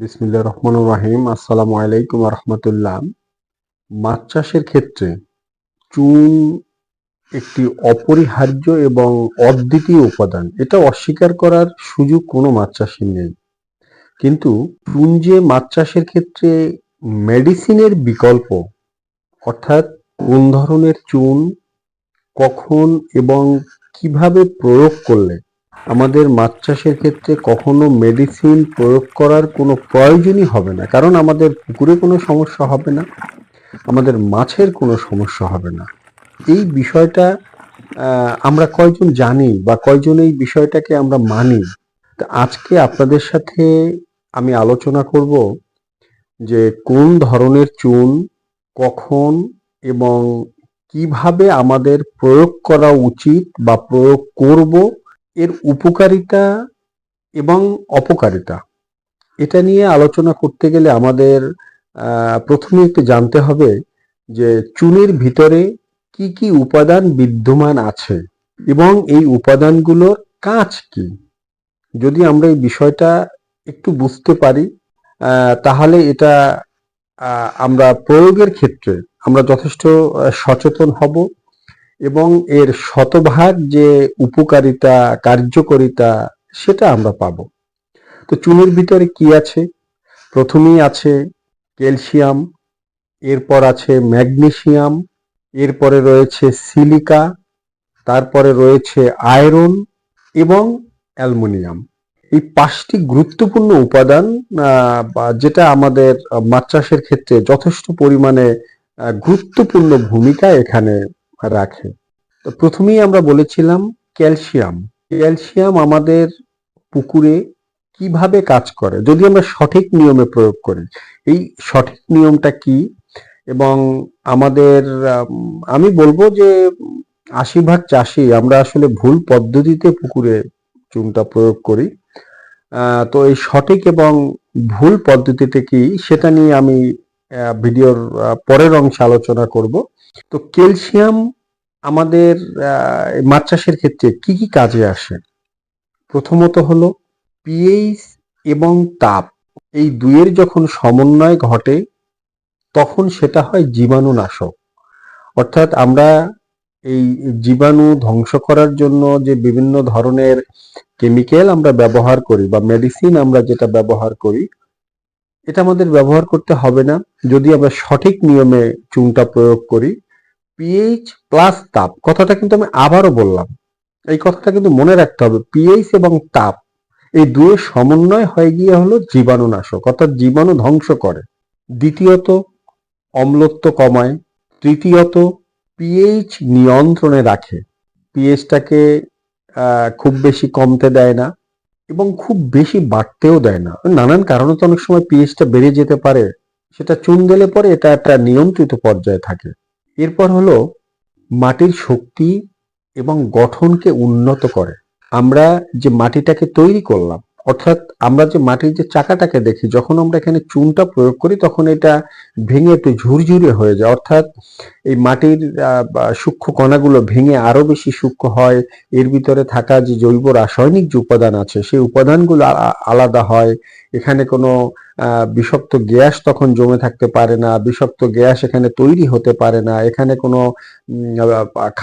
বিসমিল্লাহ রহমান রাহিম। আসসালামু আলাইকুম রহমতুল্লাহ। মাছ চাষের ক্ষেত্রে চুন একটি অপরিহার্য এবং অদ্বিতীয় উপাদান। এটা অস্বীকার করার সুযোগ কোনো মাছ চাষের নেই। কিন্তু চুন যে মাছ চাষের ক্ষেত্রে মেডিসিনের বিকল্প, অর্থাৎ কোন ধরনের চুন, কখন এবং কীভাবে প্রয়োগ করলে আমাদের মাছ চাষের ক্ষেত্রে কখনো মেডিসিন প্রয়োগ করার কোনো প্রয়োজনই হবে না। কারণ আমাদের পুকুরে কোনো সমস্যা হবে না, আমাদের মাছের কোনো সমস্যা হবে না। এই বিষয়টা আমরা কয়জন জানি বা কয়জন এই বিষয়টাকে আমরা মানি? তা আজকে আপনাদের সাথে আমি আলোচনা করব যে কোন ধরনের চুন কখন এবং কীভাবে আমাদের প্রয়োগ করা উচিত বা প্রয়োগ করব এর উপকারিতা এবং অপকারিতা। এটা নিয়ে আলোচনা করতে গেলে আমাদের প্রথমে একটু জানতে হবে যে চুনের ভিতরে কি কি উপাদান বিদ্যমান আছে এবং এই উপাদানগুলোর কাজ কি? যদি আমরা এই বিষয়টা একটু বুঝতে পারি তাহলে এটা আমরা প্রয়োগের ক্ষেত্রে আমরা যথেষ্ট সচেতন হব। এবং এর শতভাগ যে উপকারিতা, কার্যকারিতা, সেটা আমরা পাবো। তো চুনের ভিতরে কি আছে? প্রথমেই আছে ক্যালসিয়াম, এরপর আছে ম্যাগনেসিয়াম, এরপরে রয়েছে সিলিকা, তারপরে রয়েছে আয়রন এবং অ্যালুমিনিয়াম। এই পাঁচটি গুরুত্বপূর্ণ উপাদান যেটা আমাদের মাছ চাষের ক্ষেত্রে যথেষ্ট পরিমাণে গুরুত্বপূর্ণ ভূমিকা এখানে রাখে। তো প্রথমেই আমরা বলেছিলাম ক্যালসিয়াম। ক্যালসিয়াম আমাদের পুকুরে কীভাবে কাজ করে? যদি আমরা সঠিক নিয়মে প্রয়োগ করি, এই সঠিক নিয়মটা কি? এবং আমাদের আমি বলব যে আশিভাগ চাষি, আমরা আসলে ভুল পদ্ধতিতে পুকুরে চুনটা প্রয়োগ করি। তো এই সঠিক এবং ভুল পদ্ধতিটা কি, সেটা নিয়ে আমি ভিডিওর পরের অংশে আলোচনা করব। তো ক্যালসিয়াম আমাদের মাছ চাষের ক্ষেত্রে কি কি কাজে আসে? প্রথমত হলো পিএইচ এবং তাপ। এই দুইয়ের যখন সমন্বয় ঘটে, তখন সেটা হয় জীবাণুনাশক। অর্থাৎ আমরা এই জীবাণু ধ্বংস করার জন্য যে বিভিন্ন ধরনের কেমিক্যাল আমরা ব্যবহার করি বা মেডিসিন আমরা যেটা ব্যবহার করি এটা আমাদের ব্যবহার করতে হবে না। যদি আমরা সঠিক নিয়মে চুনটা প্রয়োগ করি পিএইচ প্লাস তাপ, কথাটা কিন্তু আমি আবারও বললাম। এই কথাটা কিন্তু মনে রাখতে হবে পিএইচ এবং তাপ, এই দুয়ের সমন্বয় হয়ে গিয়ে হলো জীবাণুনাশক, অর্থাৎ জীবাণু ধ্বংস করে। দ্বিতীয়ত, অম্লত্ব কমায়। তৃতীয়ত পিএইচ নিয়ন্ত্রণে রাখে। পিএইচটাকে খুব বেশি কমতে দেয় না। এবং খুব বেশি বাড়তেও দেয় না। নানান কারণে তো অনেক সময় পিএইচটা বেড়ে যেতে পারে, সেটা চুন দিলে পরে এটা একটা নিয়ন্ত্রিত পর্যায়ে থাকে। এরপর হলো মাটির শক্তি এবং গঠনকে উন্নত করে। আমরা যে মাটিটাকে তৈরি করলাম অর্থাৎ আমরা যে মাটির যে চাকাটাকে দেখি, যখন আমরা এখানে চুনটা প্রয়োগ করি, তখন এটা ভেঙে একটু ঝুরঝুরে হয়ে যায়। অর্থাৎ এই মাটির সূক্ষ্ম কণাগুলো ভেঙে আরও বেশি সূক্ষ্ম হয়। এর ভিতরে থাকা যে জৈব রাসায়নিক যে উপাদান আছে, সেই উপাদানগুলো আলাদা হয়। এখানে কোনো বিষাক্ত গ্যাস তখন জমে থাকতে পারে না, বিষাক্ত গ্যাস এখানে তৈরি হতে পারে না। এখানে কোনো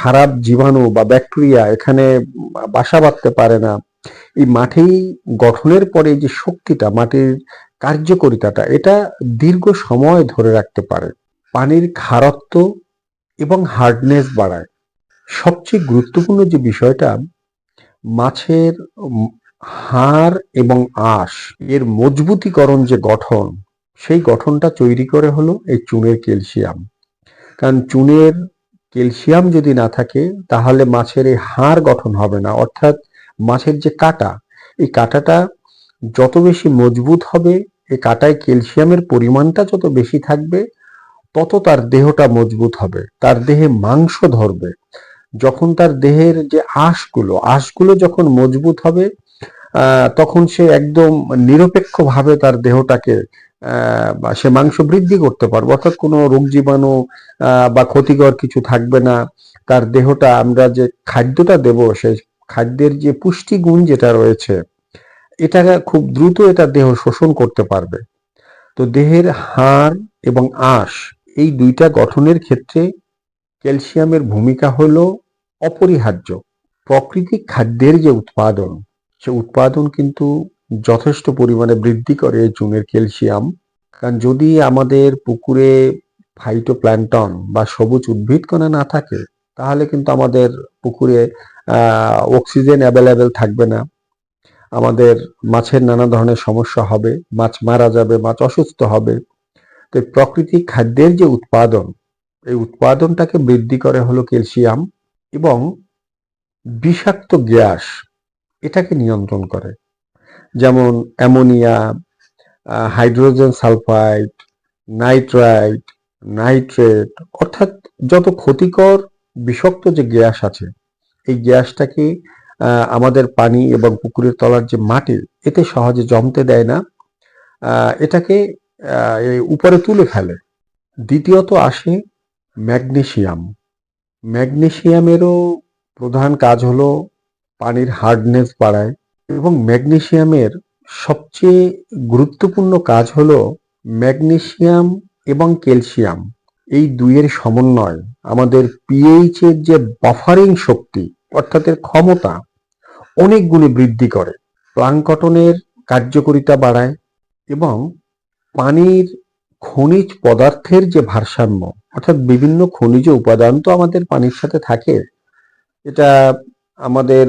খারাপ জীবাণু বা ব্যাকটেরিয়া এখানে বাসা বাঁধতে পারে না। এই মাটি গঠনের পরে যে শক্তিটা মাটির কার্যকরিতাটা, এটা দীর্ঘ সময় ধরে রাখতে পারে। পানির খারত্ব এবং হার্ডনেস বাড়ায়। সবচেয়ে গুরুত্বপূর্ণ যে বিষয়টা, মাছের হাড় এবং আঁশ, এর মজবুতিকরণ যে গঠন, সেই গঠনটা তৈরি করে হলো এই চুনের ক্যালসিয়াম। কারণ চুনের ক্যালসিয়াম যদি না থাকে, তাহলে মাছের এই হাড় গঠন হবে না। অর্থাৎ মাছের যে কাঁটা, এই কাঁটাটা যত বেশি মজবুত হবে, এই কাঁটায় ক্যালসিয়ামের পরিমাণটা যত বেশি থাকবে, তত তার দেহটা মজবুত হবে, তার দেহে মাংস ধরবে। যখন তার দেহের যে আঁশগুলো আঁশগুলো যখন মজবুত হবে তখন সে একদম নিরপেক্ষভাবে তার দেহটাকে সে মাংস বৃদ্ধি করতে পারবে। অর্থাৎ কোনো রোগ জীবাণু বা ক্ষতিকর কিছু থাকবে না। তার দেহটা আমরা যে খাদ্যটা দেব সেই খাদ্যের যে পুষ্টিগুণ যেটা রয়েছে এটা খুব দ্রুত এটা দেহ শোষণ করতে পারবে। তো দেহের হাড় এবং আঁশ এই দুইটা গঠনের ক্ষেত্রে ক্যালসিয়ামের ভূমিকা হলো অপরিহার্য। প্রাকৃতিক খাদ্যের যে উৎপাদন, সে উৎপাদন কিন্তু যথেষ্ট পরিমাণে বৃদ্ধি করে চুনের ক্যালসিয়াম। কারণ যদি আমাদের পুকুরে ফাইটোপ্ল্যান্টন বা সবুজ উদ্ভিদকণা না থাকে, তাহলে কিন্তু আমাদের পুকুরে অক্সিজেন অ্যাভেলেবেল থাকবে না। আমাদের মাছের নানা ধরনের সমস্যা হবে, মাছ মারা যাবে, মাছ অসুস্থ হবে। তো প্রাকৃতিক খাদ্যের যে উৎপাদন, এই উৎপাদনটাকে বৃদ্ধি করে হলো ক্যালসিয়াম এবং বিষাক্ত গ্যাস, এটাকে নিয়ন্ত্রণ করে। যেমন ammonia hydrogen sulphide, nitrite, nitrate, অর্থাৎ যত ক্ষতিকর বিষাক্ত যে গ্যাস আছে এই গ্যাসটাকে আমাদের পানি এবং পুকুরের তলার যে মাটি এতে সহজে জমতে দেয় না। এটাকে উপরে তুলে ফেলে। দ্বিতীয়ত আসে ম্যাগনেশিয়াম। ম্যাগনেশিয়ামেরও প্রধান কাজ হলো পানির হার্ডনেস বাড়ায় এবং ম্যাগনেশিয়ামের সবচেয়ে গুরুত্বপূর্ণ কাজ হলো ম্যাগনেশিয়াম এবং ক্যালসিয়াম, এই দুইয়ের সমন্বয়। আমাদের পিএইচ এর যে বাফারিং শক্তি, অর্থাৎ এর ক্ষমতা অনেক গুণে বৃদ্ধি করে। প্লাঙ্কটনের কার্যকরিতা বাড়ায় এবং পানির খনিজ পদার্থের যে ভারসাম্য, অর্থাৎ বিভিন্ন খনিজ উপাদান তো আমাদের পানির সাথে থাকে, এটা আমাদের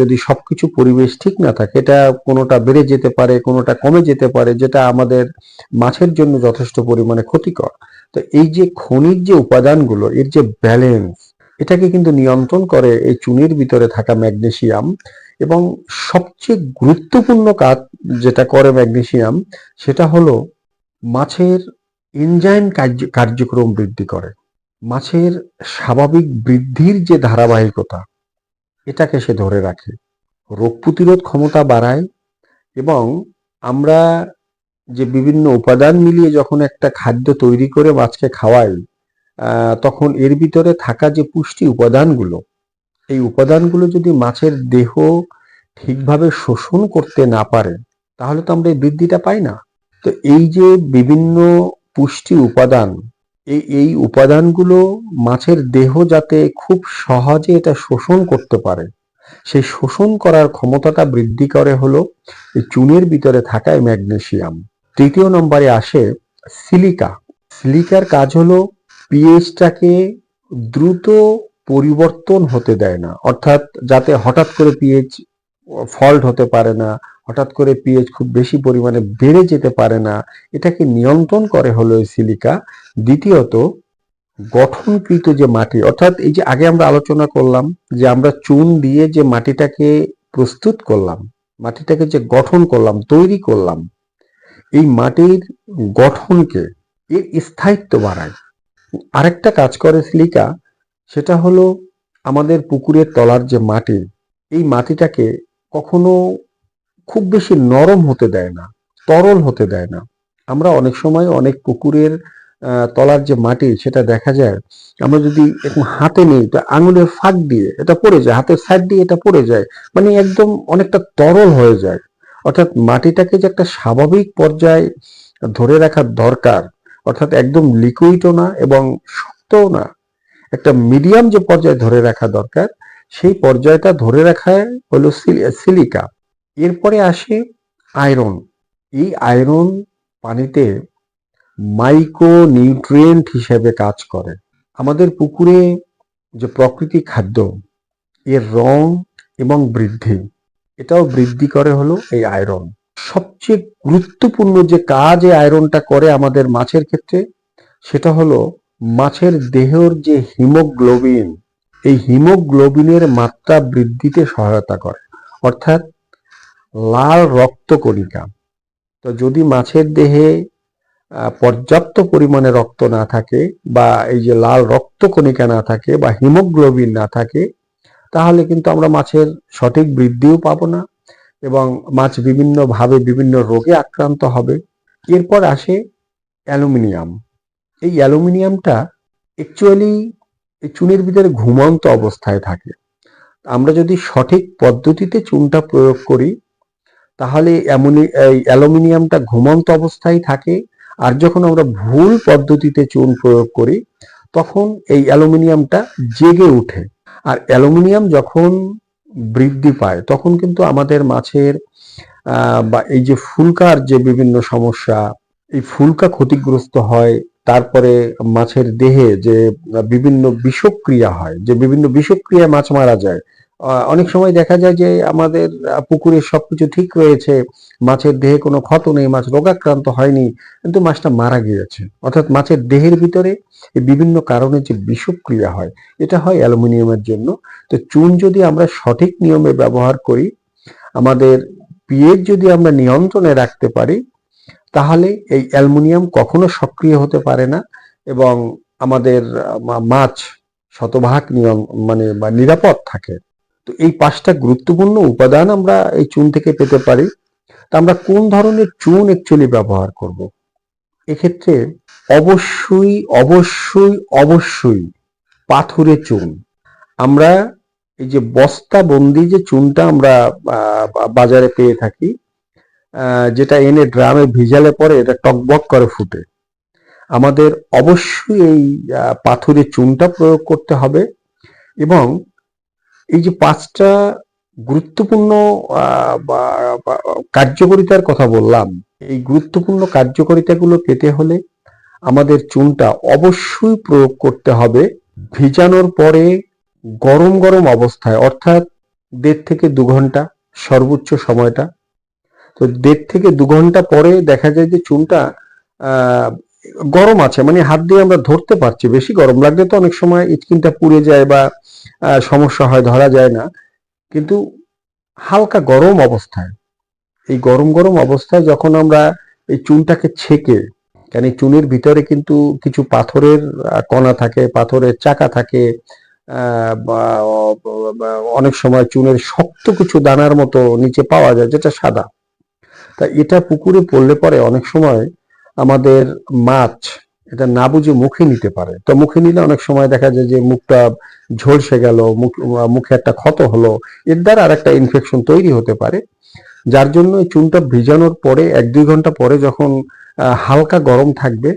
যদি সবকিছু পরিবেশ ঠিক না থাকে, এটা কোনোটা বেড়ে যেতে পারে, কোনোটা কমে যেতে পারে, যেটা আমাদের মাছের জন্য যথেষ্ট পরিমাণে ক্ষতিকর। তো এই যে খনিজ যে উপাদানগুলো, এর যে ব্যালেন্স এটাকে কিন্তু নিয়ন্ত্রণ করে এই চুনির ভিতরে থাকা ম্যাগনেশিয়াম এবং সবচেয়ে গুরুত্বপূর্ণ কাজ যেটা করে ম্যাগনেশিয়াম সেটা হলো মাছের এনজাইম কার্যক্রম বৃদ্ধি করে। মাছের স্বাভাবিক বৃদ্ধির যে ধারাবাহিকতা, এটাকে সে ধরে রাখে। রোগ প্রতিরোধ ক্ষমতা বাড়ায় এবং আমরা যে বিভিন্ন উপাদান মিলিয়ে যখন একটা খাদ্য তৈরি করে মাছকে খাওয়াই তখন এর ভিতরে থাকা যে পুষ্টি উপাদানগুলো, এই উপাদানগুলো যদি মাছের দেহ ঠিকভাবে শোষণ করতে না পারে, তাহলে তো আমরা এই বৃদ্ধিটা পাই না। তো এই যে বিভিন্ন পুষ্টি উপাদান, এই এই উপাদানগুলো মাছের দেহ যাতে খুব সহজে এটা শোষণ করতে পারে, সেই শোষণ করার ক্ষমতাটা বৃদ্ধি করে হলো চুনের ভিতরে থাকা ম্যাগনেশিয়াম তৃতীয় নম্বরে আসে সিলিকা। সিলিকার কাজ হলো পিএইচটাকে দ্রুত পরিবর্তন হতে দেয় না। অর্থাৎ যাতে হঠাৎ করে পিএইচ ফল্ট হতে পারে না, হঠাৎ করে পিএইচ খুব বেশি পরিমাণে বেড়ে যেতে পারে না, এটাকে নিয়ন্ত্রণ করে হলো সিলিকা। দ্বিতীয়ত, গঠনকৃত যে মাটি, অর্থাৎ এই যে আগে আমরা আলোচনা করলাম যে আমরা চুন দিয়ে যে মাটিটাকে প্রস্তুত করলাম, মাটিটাকে যে গঠন করলাম, তৈরি করলাম এই মাটির গঠনকে এর স্থায়িত্ব বাড়ায়। আরেকটা কাজ করে সিলিকা, সেটা হলো আমাদের পুকুরের তলার যে মাটি, এই মাটিটাকে কখনো খুব বেশি নরম হতে দেয় না, তরল হতে দেয় না। আমরা অনেক সময় অনেক পুকুরের তলার যে মাটি, সেটা দেখা যায়, আমরা যদি একদম হাতে নেই, তো আঙুলের ফাঁক দিয়ে এটা পড়ে যায়, হাতের সাইড দিয়ে এটা পড়ে যায় মানে একদম অনেকটা তরল হয়ে যায়। অর্থাৎ মাটিটাকে যে একটা স্বাভাবিক পর্যায়ে ধরে রাখার দরকার, অর্থাৎ একদম লিকুইডও না এবং শক্তও না, একটা মিডিয়াম যে পর্যায়ে ধরে রাখা দরকার, সেই পর্যায়টা ধরে রাখায় হলো সিলিকা এরপরে আসে আয়রন এই আয়রন পানিতে মাইক্রো নিউট্রিয়েন্ট হিসেবে কাজ করে। আমাদের পুকুরে যে প্রকৃতি খাদ্য, এর রং এবং বৃদ্ধি এটাও বৃদ্ধি করে হলো এই আয়রন সবচেয়ে গুরুত্বপূর্ণ যে কাজ এই আয়রনটা করে আমাদের মাছের ক্ষেত্রে, সেটা হলো মাছের দেহের যে হিমোগ্লোবিন, এই হিমোগ্লোবিনের মাত্রা বৃদ্ধিতে সহায়তা করে। অর্থাৎ লাল রক্তকণিকা তো যদি মাছের দেহে পর্যাপ্ত পরিমাণে রক্ত না থাকে বা এই যে লাল রক্তকণিকা না থাকে বা হিমোগ্লোবিন না থাকে তাহলে কিন্তু আমরা মাছের সঠিক বৃদ্ধিও পাবো না এবং মাছ বিভিন্নভাবে বিভিন্ন রোগে আক্রান্ত হবে। এরপর আসে অ্যালুমিনিয়াম। এই অ্যালুমিনিয়ামটা অ্যাকচুয়ালি এই চুনের ভিতরে ঘুমন্ত অবস্থায় থাকে। আমরা যদি সঠিক পদ্ধতিতে চুনটা প্রয়োগ করি, তাহলে অ্যামোনি এই অ্যালুমিনিয়ামটা ঘুমন্ত অবস্থায় থাকে আর যখন আমরা ভুল পদ্ধতিতে চুন প্রয়োগ করি, তখন এই অ্যালুমিনিয়ামটা জেগে ওঠে আর অ্যালুমিনিয়াম যখন বৃদ্ধি পায়, তখন কিন্তু আমাদের মাছের বা এই যে ফুলকার যে বিভিন্ন সমস্যা, এই ফুলকা ক্ষতিগ্রস্ত হয়, তারপরে মাছের দেহে যে বিভিন্ন বিষক্রিয়া হয়, যে বিভিন্ন বিষক্রিয়ায় মাছ মারা যায় অনেক সময় দেখা যায় যে আমাদের পুকুরে সবকিছু ঠিক রয়েছে, মাছের দেহে কোনো ক্ষত নেই, মাছ রোগাক্রান্ত হয়নি, কিন্তু মাছটা মারা গিয়েছে। অর্থাৎ মাছের দেহের ভিতরে বিভিন্ন কারণে যে বিষক্রিয়া হয়, এটা হয় অ্যালুমিনিয়ামের জন্য। তো চুন যদি আমরা সঠিক নিয়মে ব্যবহার করি, আমাদের পিএইচ যদি আমরা নিয়ন্ত্রণে রাখতে পারি, তাহলে এই অ্যালুমিনিয়াম কখনো সক্রিয় হতে পারে না এবং আমাদের মাছ শতভাগ নিয়ম মানে বা নিরাপদ থাকে। তো এই পাঁচটা গুরুত্বপূর্ণ উপাদান আমরা এই চুন থেকে পেতে পারি। তা আমরা কোন ধরনের চুন অ্যাকচুয়ালি ব্যবহার করব? এক্ষেত্রে অবশ্যই অবশ্যই অবশ্যই পাথুরে চুন। আমরা এই যে বস্তা বন্দি যে চুনটা আমরা বাজারে পেয়ে থাকি যেটা এনে ড্রামে ভিজালে পরে এটা টকবক করে ফুটে। আমাদের অবশ্যই এই পাথুরে চুনটা প্রয়োগ করতে হবে এবং এই যে পাঁচটা গুরুত্বপূর্ণ কার্যকারিতার কথা বললাম, এই গুরুত্বপূর্ণ কার্যকারিতাগুলো পেতে হলে আমাদের চুনটা অবশ্যই প্রয়োগ করতে হবে ভিজানোর পরে গরম গরম অবস্থায়, অর্থাৎ দেড় থেকে দু ঘণ্টা সর্বোচ্চ সময়টা। তো দেড় থেকে দু ঘণ্টা পরে দেখা যায় যে চুনটা গরম আছে মানে হাত দিয়ে আমরা ধরতে পারছি, বেশি গরম লাগলে তো অনেক সময় স্কিনটা পুড়ে যায় বা সমস্যা হয়, ধরা যায় না। কিন্তু হালকা গরম অবস্থায়, এই গরম গরম অবস্থায় যখন আমরা এই চুনটাকে ছেঁকে কারণ এই চুনের ভিতরে কিন্তু কিছু পাথরের কণা থাকে, পাথরের চাকা থাকে অনেক সময় চুনের শক্ত কিছু দানার মতো নিচে পাওয়া যায়, যেটা সাদা। তা এটা পুকুরে পড়লে পরে অনেক সময় আমাদের মাছ এটা না বুঝে মুখে নিতে পারে। তো মুখে নিলে অনেক সময় দেখা যায় যে মুখটা ঝলসে গেল, মুখ একটা ক্ষত হলো, এর দ্বারা আর একটা ইনফেকশন তৈরি হতে পারে। যার জন্য চুনটা ভিজানোর পরে, এক দুই ঘণ্টা পরে যখন হালকা গরম থাকবে,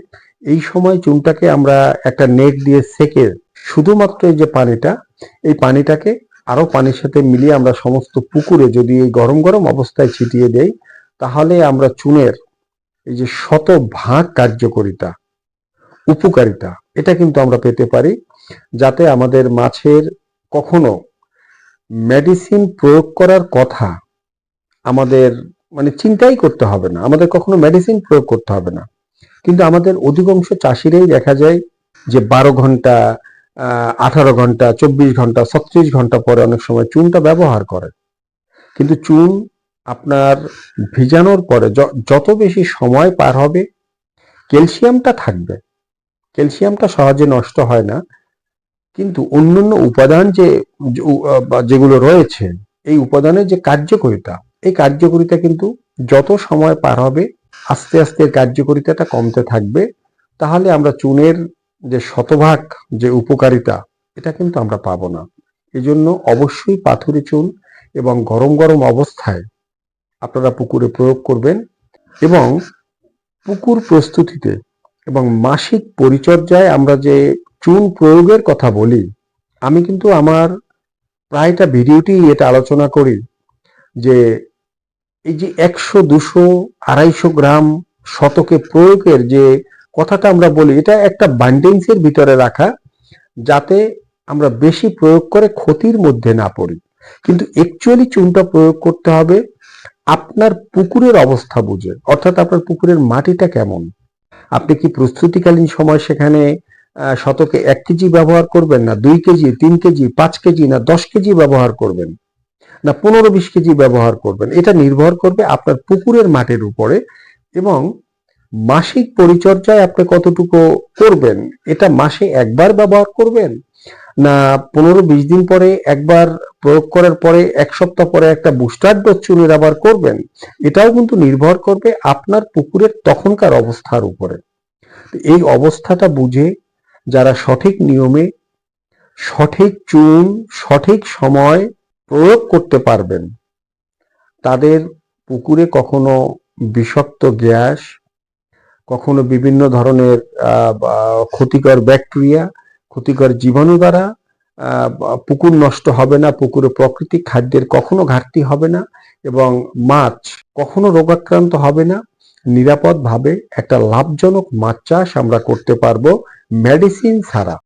এই সময় চুনটাকে আমরা একটা নেট দিয়ে সেকে শুধুমাত্র এই যে পানিটা, এই পানিটাকে আরও পানির সাথে মিলিয়ে আমরা সমস্ত পুকুরে যদি এই গরম গরম অবস্থায় ছিটিয়ে দেই, তাহলে আমরা চুনের এই যে শত ভাগ কার্যকারিতা উপকারিতা। এটা কিন্তু আমরা পেতে পারি যাতে আমাদের মাছের কখনো মেডিসিন প্রয়োগ করার কথা আমাদের মানে চিন্তাই করতে হবে না। আমাদের কখনো মেডিসিন প্রয়োগ করতে হবে না। কিন্তু আমাদের অধিকাংশ চাষিরাই দেখা যায় যে বারো ঘণ্টা আঠারো ঘণ্টা, চব্বিশ ঘণ্টা, ছত্রিশ ঘণ্টা পরে অনেক সময় চুনটা ব্যবহার করে। কিন্তু চুন আপনার ভিজানোর পরে যত বেশি সময় পার হবে, ক্যালসিয়ামটা থাকবে। ক্যালসিয়ামটা সহজে নষ্ট হয় না, কিন্তু অন্যান্য উপাদান যে যেগুলো রয়েছে, এই উপাদানের যে কার্যকারিতা, এই কার্যকারিতা কিন্তু যত সময় পার হবে, আস্তে আস্তে কার্যকারিতাটা কমতে থাকবে। তাহলে আমরা চুনের যে শতভাগ যে উপকারিতা, এটা কিন্তু আমরা পাবো না। এই জন্য অবশ্যই পাথুরে চুন এবং গরম গরম অবস্থায় আপনারা পুকুরে প্রয়োগ করবেন এবং পুকুর প্রস্তুতিতে এবং মাসিক পরিচর্যায় আমরা যে চুন প্রয়োগের কথা বলি, আমি কিন্তু আমার প্রায়টা ভিডিওটি এটা আলোচনা করি যে এই যে একশো, দুশো, আড়াইশো গ্রাম শতকে প্রয়োগের যে কথাটা আমরা বলি, এটা একটা বান্ডেন্সের ভিতরে রাখা যাতে আমরা বেশি প্রয়োগ করে ক্ষতির মধ্যে না পড়ি। কিন্তু অ্যাকচুয়ালি চুনটা প্রয়োগ করতে হবে আপনার পুকুরের অবস্থা বুঝে, অর্থাৎ আপনার পুকুরের মাটিটা কেমন। আপনি কি প্রস্তুতিকালীন সময় সেখানে শতকে এক কেজি ব্যবহার করবেন না দুই কেজি, তিন কেজি, পাঁচ কেজি না দশ কেজি ব্যবহার করবেন? না পনেরো বিশ কেজি ব্যবহার করবেন? এটা নির্ভর করবে আপনার পুকুরের মাটির উপরে এবং মাসিক পরিচর্যায় আপনি কতটুকু করবেন? এটা মাসে একবার ব্যবহার করবেন? না পনেরো বিশ দিন পরে একবার প্রয়োগ করার পরে এক সপ্তাহ পরে একটা বুস্টার ডোজ চুনের আবার করবেন, এটাও কিন্তু নির্ভর করবে আপনার পুকুরের তখনকার অবস্থার উপরে। এই অবস্থাটা বুঝে যারা সঠিক নিয়মে, সঠিক চুন, সঠিক সময় প্রয়োগ করতে পারবেন, তাদের পুকুরে কখনো বিষাক্ত গ্যাস, কখনো বিভিন্ন ধরনের ক্ষতিকর ব্যাকটেরিয়া ক্ষতিকর জীবাণু দ্বারা পুকুর নষ্ট হবে না, পুকুরে প্রকৃতিক খাদ্যের কখনো ঘাটতি হবে না এবং মাছ কখনো রোগাক্রান্ত হবে না। নিরাপদভাবে একটা লাভজনক মাছ চাষ আমরা করতে পারব মেডিসিন ছাড়া।